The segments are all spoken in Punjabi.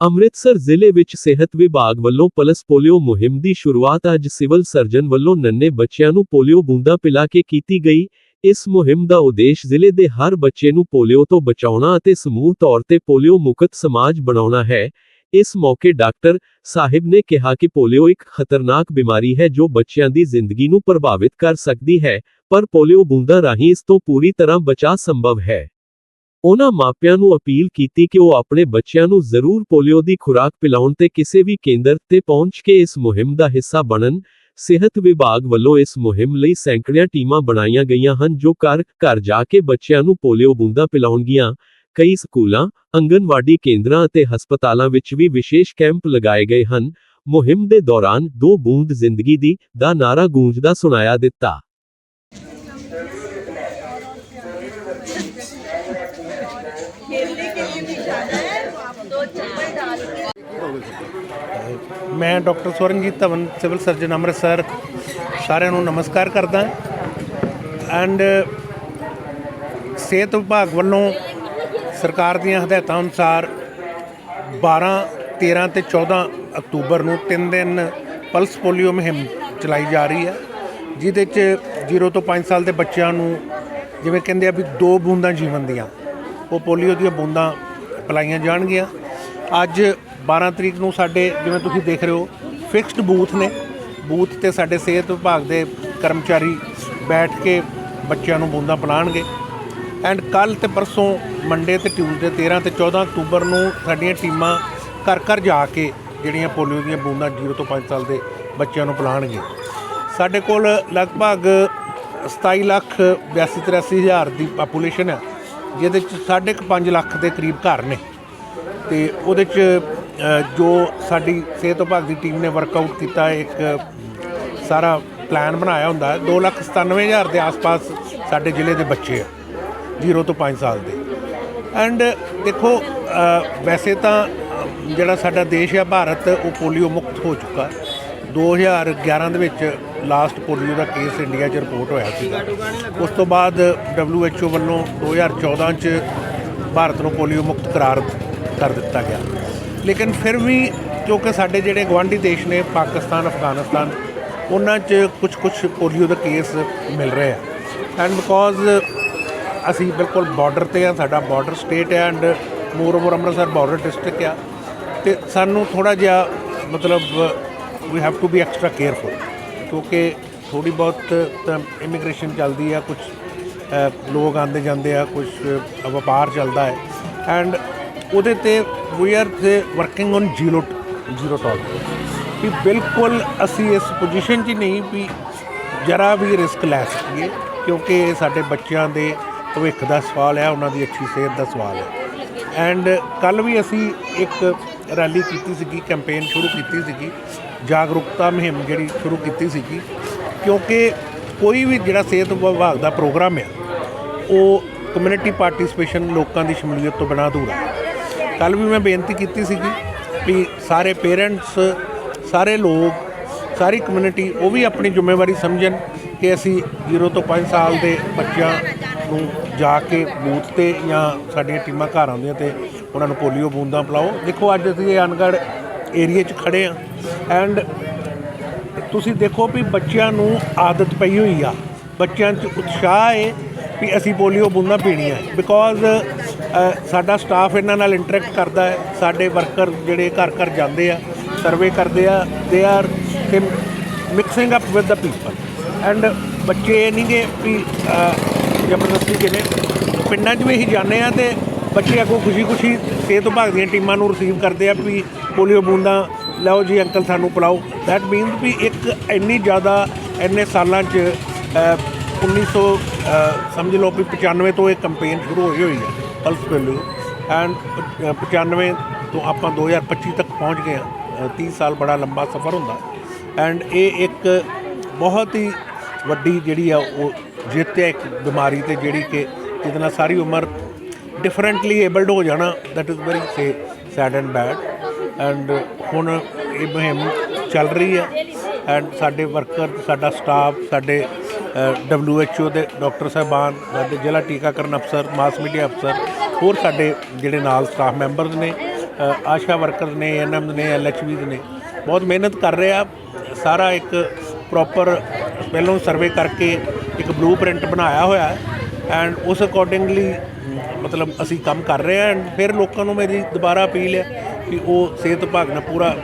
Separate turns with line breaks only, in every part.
ਅੰਮ੍ਰਿਤਸਰ ਜ਼ਿਲ੍ਹੇ ਵਿੱਚ ਸਿਹਤ ਵਿਭਾਗ ਵੱਲੋਂ ਪਲਸ ਪੋਲੀਓ ਮੁਹਿੰਮ ਦੀ ਸ਼ੁਰੂਆਤ ਅੱਜ ਸਿਵਲ ਸਰਜਨ ਵੱਲੋਂ ਨੰਨੇ ਬੱਚਿਆਂ ਨੂੰ ਪੋਲੀਓ ਬੂੰਦਾਂ ਪਿਲਾ ਕੇ ਕੀਤੀ ਗਈ। ਇਸ ਮੁਹਿੰਮ ਦਾ ਉਦੇਸ਼ ਜ਼ਿਲ੍ਹੇ ਦੇ ਹਰ ਬੱਚੇ ਨੂੰ ਪੋਲੀਓ ਤੋਂ ਬਚਾਉਣਾ ਅਤੇ ਸਮੂਹ ਤੌਰ ਤੇ ਪੋਲੀਓ ਮੁਕਤ ਸਮਾਜ ਬਣਾਉਣਾ ਹੈ। ਇਸ ਮੌਕੇ ਡਾਕਟਰ ਸਾਹਿਬ ਨੇ ਕਿਹਾ ਕਿ ਪੋਲੀਓ ਇੱਕ ਖਤਰਨਾਕ ਬਿਮਾਰੀ ਹੈ ਜੋ ਬੱਚਿਆਂ ਦੀ ਜ਼ਿੰਦਗੀ ਨੂੰ ਪ੍ਰਭਾਵਿਤ ਕਰ ਸਕਦੀ ਹੈ, ਪਰ ਪੋਲੀਓ ਬੂੰਦਾਂ ਰਾਹੀਂ ਇਸ ਤੋਂ ਪੂਰੀ ਤਰ੍ਹਾਂ ਬਚਾਅ ਸੰਭਵ ਹੈ। ਉਹਨਾਂ ਮਾਪਿਆਂ ਨੂੰ ਅਪੀਲ ਕੀਤੀ ਕਿ ਉਹ ਆਪਣੇ ਬੱਚਿਆਂ ਨੂੰ ਜ਼ਰੂਰ ਪੋਲੀਓ ਦੀ ਖੁਰਾਕ ਪਿਲਾਉਣ ਤੇ ਕਿਸੇ ਵੀ ਕੇਂਦਰ ਤੇ ਪਹੁੰਚ ਕੇ ਇਸ ਮੁਹਿੰਮ ਦਾ ਹਿੱਸਾ ਬਣਨ, ਸਿਹਤ ਵਿਭਾਗ ਵੱਲੋਂ ਇਸ ਮੁਹਿੰਮ ਲਈ ਸੈਂਕੜਿਆਂ ਟੀਮਾਂ ਬਣਾਈਆਂ ਗਈਆਂ ਹਨ ਜੋ ਘਰ ਘਰ ਜਾ ਕੇ ਬੱਚਿਆਂ ਨੂੰ ਪੋਲੀਓ ਬੂੰਦਾਂ ਪਿਲਾਉਣਗੀਆਂ। ਕਈ ਸਕੂਲਾਂ ਅੰਗਨਵਾੜੀ ਕੇਂਦਰਾਂ ਅਤੇ ਹਸਪਤਾਲਾਂ ਵਿੱਚ ਵੀ ਵਿਸ਼ੇਸ਼ ਕੈਂਪ ਲਗਾਏ ਗਏ ਹਨ। ਮੁਹਿੰਮ ਦੇ ਦੌਰਾਨ ਦੋ ਬੂੰਦ ਜ਼ਿੰਦਗੀ ਦੀ, ਦਾ ਨਾਰਾ ਗੂੰਜਦਾ ਸੁਣਾਇਆ ਦਿੱਤਾ।
के
ਮੈਂ doctor Swaranjit Dhawan, civil surgeon Amritsar, ਸਾਰਿਆਂ ਨੂੰ ਨਮਸਕਾਰ ਕਰਦਾ ਐਂਡ ਸਿਹਤ ਵਿਭਾਗ ਵੱਲੋਂ ਸਰਕਾਰ ਦੀਆਂ ਹਦਾਇਤਾਂ ਅਨੁਸਾਰ 12 13 ਤੇ 14 ਅਕਤੂਬਰ ਨੂੰ ਤਿੰਨ ਦਿਨ ਪਲਸ ਪੋਲੀਓ ਮੁਹਿੰਮ ਚਲਾਈ ਜਾ ਰਹੀ ਹੈ, ਜਿਹਦੇ 'ਚ 0 ਤੋਂ 5 ਸਾਲ ਦੇ ਬੱਚਿਆਂ ਨੂੰ ਜਿਵੇਂ ਕਹਿੰਦੇ ਆ ਵੀ ਦੋ ਬੂੰਦਾਂ ਜੀਵਨ ਦੀਆਂ, ਉਹ ਪੋਲੀਓ ਦੀਆਂ ਬੂੰਦਾਂ ਪਿਲਾਈਆਂ ਜਾਣਗੀਆਂ। ਅੱਜ 12 ਤਰੀਕ ਨੂੰ ਸਾਡੇ, ਜਿਵੇਂ ਤੁਸੀਂ ਦੇਖ ਰਹੇ ਹੋ ਫਿਕਸਡ ਬੂਥ ਨੇ। ਬੂਥ ਤੇ ਸਾਡੇ ਸਿਹਤ ਵਿਭਾਗ ਦੇ ਕਰਮਚਾਰੀ ਬੈਠ ਕੇ ਬੱਚਿਆਂ ਨੂੰ ਬੂੰਦਾਂ ਪਿਲਾਣਗੇ। ਐਂਡ ਕੱਲ ਤੇ ਪਰਸੋਂ ਮੰਡੇ ਤੇ ਟਿਊਜ਼ਡੇ 13 ਤੇ 14 ਅਕਤੂਬਰ ਨੂੰ ਸਾਡੀਆਂ ਟੀਮਾਂ ਘਰ ਘਰ ਜਾ ਕੇ ਜਿਹੜੀਆਂ ਪੋਲੀਓ ਦੀਆਂ ਬੂੰਦਾਂ 0 ਤੋਂ 5 ਸਾਲ ਦੇ ਬੱਚਿਆਂ ਨੂੰ ਪਿਲਾਣਗੇ। ਸਾਡੇ ਕੋਲ ਲਗਭਗ 27 ਲੱਖ 82 83 ਹਜ਼ਾਰ ਦੀ ਪਾਪੂਲੇਸ਼ਨ ਹੈ ਜਿਹਦੇ ਚ ਸਾਢੇ ਕੁ ਪੰਜ ਲੱਖ ਦੇ ਕਰੀਬ ਘਰ ਨੇ। ਤੇ ਉਹਦੇ ਚ ਜੋ ਸਾਡੀ ਸਿਹਤ ਵਿਭਾਗ ਦੀ ਟੀਮ ਨੇ ਵਰਕਆਊਟ ਕੀਤਾ, ਇੱਕ ਸਾਰਾ ਪਲਾਨ ਬਣਾਇਆ ਹੁੰਦਾ ਹੈ। 297000 ਦੇ ਆਸ-ਪਾਸ ਸਾਡੇ ਜ਼ਿਲ੍ਹੇ ਦੇ ਬੱਚੇ ਆ 0 ਤੋਂ 5 ਸਾਲ ਦੇ। ਐਂਡ ਦੇਖੋ ਵੈਸੇ ਤਾਂ ਜਿਹੜਾ ਸਾਡਾ ਦੇਸ਼ ਆ, ਭਾਰਤ, ਉਹ ਪੋਲੀਓ ਮੁਕਤ ਹੋ ਚੁੱਕਾ ਹੈ। 2011 ਦੇ ਵਿੱਚ ਲਾਸਟ ਪੋਲੀਓ ਦਾ ਕੇਸ ਇੰਡੀਆ 'ਚ ਰਿਪੋਰਟ ਹੋਇਆ ਸੀਗਾ। ਉਸ ਤੋਂ ਬਾਅਦ WHO ਵੱਲੋਂ 2014 'ਚ ਭਾਰਤ ਨੂੰ ਪੋਲੀਓ ਮੁਕਤ ਕਰਾਰ ਕਰ ਦਿੱਤਾ ਗਿਆ। ਲੇਕਿਨ ਫਿਰ ਵੀ ਕਿਉਂਕਿ ਸਾਡੇ ਜਿਹੜੇ ਗਵਾਂਢੀ ਦੇਸ਼ ਨੇ, ਪਾਕਿਸਤਾਨ, ਅਫਗਾਨਿਸਤਾਨ, ਉਹਨਾਂ 'ਚ ਕੁਝ ਕੁਝ ਪੋਲੀਓ ਦਾ ਕੇਸ ਮਿਲ ਰਹੇ ਆ। ਐਂਡ ਬਿਕੋਜ਼ ਅਸੀਂ ਬਿਲਕੁਲ ਬਾਰਡਰ ਤੇ ਆ, ਸਾਡਾ ਬਾਰਡਰ ਸਟੇਟ ਹੈ and more over Amritsar border district ਆ, ਤੇ ਸਾਨੂੰ ਥੋੜਾ ਜਿਹਾ ਮਤਲਬ ਵੀ have to be extra careful ਕਿਉਂਕਿ ਥੋੜੀ ਬਹੁਤ ਇਮੀਗ੍ਰੇਸ਼ਨ ਚੱਲਦੀ ਆ ਕੁਝ ਲੋਕ ਆਉਂਦੇ ਜਾਂਦੇ ਆ ਕੁਝ ਵਪਾਰ ਚੱਲਦਾ ਹੈ। ਐਂਡ ਉਹਦੇ ਤੇ ਵੀ ਆਰ ਤੇ working on zero zero tolerance ਵੀ ਬਿਲਕੁਲ ਅਸੀਂ ਇਸ ਪੋਜੀਸ਼ਨ 'ਚ ਨਹੀਂ ਵੀ ਜਰਾ ਵੀ ਰਿਸਕ ਲੈ ਸਕੀਏ, ਕਿਉਂਕਿ ਇਹ ਸਾਡੇ ਬੱਚਿਆਂ ਦੇ ਭਵਿੱਖ ਦਾ ਸਵਾਲ ਹੈ, ਉਹਨਾਂ ਦੀ ਅੱਛੀ ਸਿਹਤ ਦਾ ਸਵਾਲ ਹੈ। ਐਂਡ ਕੱਲ ਵੀ ਅਸੀਂ ਇੱਕ ਰੈਲੀ ਕੀਤੀ ਸੀਗੀ ਕੈਂਪੇਨ ਸ਼ੁਰੂ ਕੀਤੀ ਸੀਗੀ, ਜਾਗਰੂਕਤਾ ਮੁਹਿੰਮ ਜਿਹੜੀ ਸ਼ੁਰੂ ਕੀਤੀ ਸੀਗੀ, ਕਿਉਂਕਿ ਕੋਈ ਵੀ ਜਿਹੜਾ ਸਿਹਤ ਵਿਭਾਗ ਦਾ ਪ੍ਰੋਗਰਾਮ ਹੈ ਉਹ ਕਮਿਊਨਿਟੀ ਪਾਰਟਿਸਿਪੇਸ਼ਨ ਲੋਕਾਂ ਦੀ ਸ਼ਮੂਲੀਅਤ ਤੋਂ ਬਿਨਾਂ ਅਧੂਰਾ। ਹੈ ਕੱਲ ਵੀ ਮੈਂ ਬੇਨਤੀ ਕੀਤੀ ਸੀਗੀ ਵੀ ਸਾਰੇ ਪੇਰੈਂਟਸ, ਸਾਰੇ ਲੋਕ, ਸਾਰੀ ਕਮਿਊਨਿਟੀ, ਉਹ ਵੀ ਆਪਣੀ ਜ਼ਿੰਮੇਵਾਰੀ ਸਮਝਣ ਕਿ ਅਸੀਂ 0 ਤੋਂ 5 ਸਾਲ ਦੇ ਬੱਚਿਆਂ ਨੂੰ ਜਾ ਕੇ ਬੂਥ ਤੇ ਜਾਂ ਸਾਡੀਆਂ ਟੀਮਾਂ ਘਰ ਆਉਂਦੀਆਂ ਤੇ ਉਹਨਾਂ ਨੂੰ ਪੋਲੀਓ ਬੂੰਦਾਂ ਪਿਲਾਓ। ਦੇਖੋ, ਅੱਜ ਅਸੀਂ ਇਹ ਅਨਗੜ ਏਰੀਆ 'ਚ ਖੜੇ ਆ ਐਂਡ ਤੁਸੀਂ ਦੇਖੋ ਵੀ ਬੱਚਿਆਂ ਨੂੰ ਆਦਤ ਪਈ ਹੋਈ ਆ। ਬੱਚਿਆਂ 'ਚ ਉਤਸ਼ਾਹ ਹੈ ਵੀ ਅਸੀਂ ਪੋਲੀਓ ਬੂੰਦਾਂ ਪੀਣੀਆਂ। ਬਿਕੋਜ਼ ਸਾਡਾ ਸਟਾਫ ਇਹਨਾਂ ਨਾਲ ਇੰਟਰੈਕਟ ਕਰਦਾ ਹੈ। ਸਾਡੇ ਵਰਕਰ ਜਿਹੜੇ ਘਰ ਘਰ ਜਾਂਦੇ ਆ ਸਰਵੇ ਕਰਦੇ ਆ। They are mixing up with the people and ਬੱਚੇ ਇਹ ਨਹੀਂਗੇ ਵੀ ਜ਼ਬਰਦਸਤੀ ਜਿਹਨੇ ਪਿੰਡਾਂ 'ਚ ਵੀ ਅਸੀਂ ਜਾਂਦੇ ਆ ਤੇ ਬੱਚੇ ਅੱਗੋਂ ਖੁਸ਼ੀ-ਖੁਸ਼ੀ ਸਿਹਤ ਵਿਭਾਗ ਦੀਆਂ ਟੀਮਾਂ ਨੂੰ ਰਿਸੀਵ ਕਰਦੇ ਆ ਵੀ ਪੋਲੀਓ ਬੂੰਦਾਂ ਲਓ ਜੀ ਅੰਕਲ ਸਾਨੂੰ ਪਿਲਾਓ। ਦੈਟ ਮੀਨਸ ਵੀ ਇੱਕ ਇੰਨੀ ਜ਼ਿਆਦਾ ਇੰਨੇ ਸਾਲਾਂ 'ਚ ਅਹ, 1900 ਸਮਝ ਲਓ ਵੀ 95 ਤੋਂ ਇਹ ਕੈਂਪੇਨ ਸ਼ੁਰੂ ਹੋਈ ਹੋਈ ਹੈ ਪਲਸ ਪੋਲੀਓ ਐਂਡ 95 ਤੋਂ ਆਪਾਂ 2025 ਤੱਕ ਪਹੁੰਚ ਗਏ ਹਾਂ। 30 ਸਾਲ ਬੜਾ ਲੰਬਾ ਸਫ਼ਰ ਹੁੰਦਾ। ਐਂਡ ਇਹ ਇੱਕ ਬਹੁਤ ਹੀ ਵੱਡੀ ਜਿਹੜੀ ਆ, ਉਹ ਜਿੱਤ ਹੈ ਇੱਕ ਬਿਮਾਰੀ ਤੇ ਜਿਹੜੀ ਕਿ ਜਿਹਦੇ ਨਾਲ ਸਾਰੀ ਉਮਰ ਡਿਫਰੈਂਟਲੀ ਏਬਲਡ ਹੋ ਜਾਣਾ that is very say sad and bad and ਹੁਣ ਇਹ ਮੁਹਿੰਮ ਚੱਲ ਰਹੀ ਹੈ ਐਂਡ ਸਾਡੇ ਵਰਕਰ ਸਾਡਾ ਸਟਾਫ ਸਾਡੇ WHO ਦੇ ਡਾਕਟਰ ਸਾਹਿਬਾਨ, ਸਾਡੇ ਜ਼ਿਲ੍ਹਾ ਟੀਕਾਕਰਨ ਅਫਸਰ ਮਾਸ ਮੀਡੀਆ ਅਫਸਰ ਹੋਰ ਸਾਡੇ ਜਿਹੜੇ ਨਾਲ ਸਟਾਫ ਮੈਂਬਰਸ ਨੇ ਆਸ਼ਾ ਵਰਕਰ ਨੇ ਐਨਐਮ ਨੇ ਐਲਐਚਬੀ ਨੇ, ਬਹੁਤ ਮਿਹਨਤ ਕਰ ਰਹੇ ਆ। ਸਾਰਾ ਇੱਕ ਪ੍ਰੋਪਰ ਪਹਿਲਾਂ ਸਰਵੇ ਕਰਕੇ ਇੱਕ ਬਲੂਪ੍ਰਿੰਟ ਬਣਾਇਆ ਹੋਇਆ ਐਂਡ ਉਸ ਅਕੋਰਡਿੰਗਲੀ ਮਤਲਬ ਅਸੀਂ ਕੰਮ ਕਰ ਰਹੇ ਹਾਂ ਐਂਡ ਫਿਰ ਲੋਕਾਂ ਨੂੰ ਮੇਰੀ ਦੁਬਾਰਾ ਅਪੀਲ ਹੈ ਕਿ ਉਹ ਸਿਹਤ ਵਿਭਾਗ ਨਾਲ ਪੂਰਾ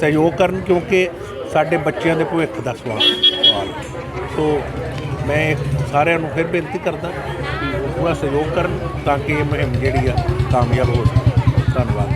ਸਹਿਯੋਗ ਕਰਨ ਕਿਉਂਕਿ ਸਾਡੇ ਬੱਚਿਆਂ ਦੇ ਭਵਿੱਖ ਦਾ ਸਵਾਲ ਸਵਾਲ ਸੋ ਮੈਂ ਸਾਰਿਆਂ ਨੂੰ ਫਿਰ ਬੇਨਤੀ ਕਰਦਾ ਕਿ ਉਹ ਪੂਰਾ ਸਹਿਯੋਗ ਕਰਨ। ਤਾਂ ਕਿ ਇਹ ਮੁਹਿੰਮ ਜਿਹੜੀ ਆ ਕਾਮਯਾਬ ਹੋ ਸਕੇ ਧੰਨਵਾਦ।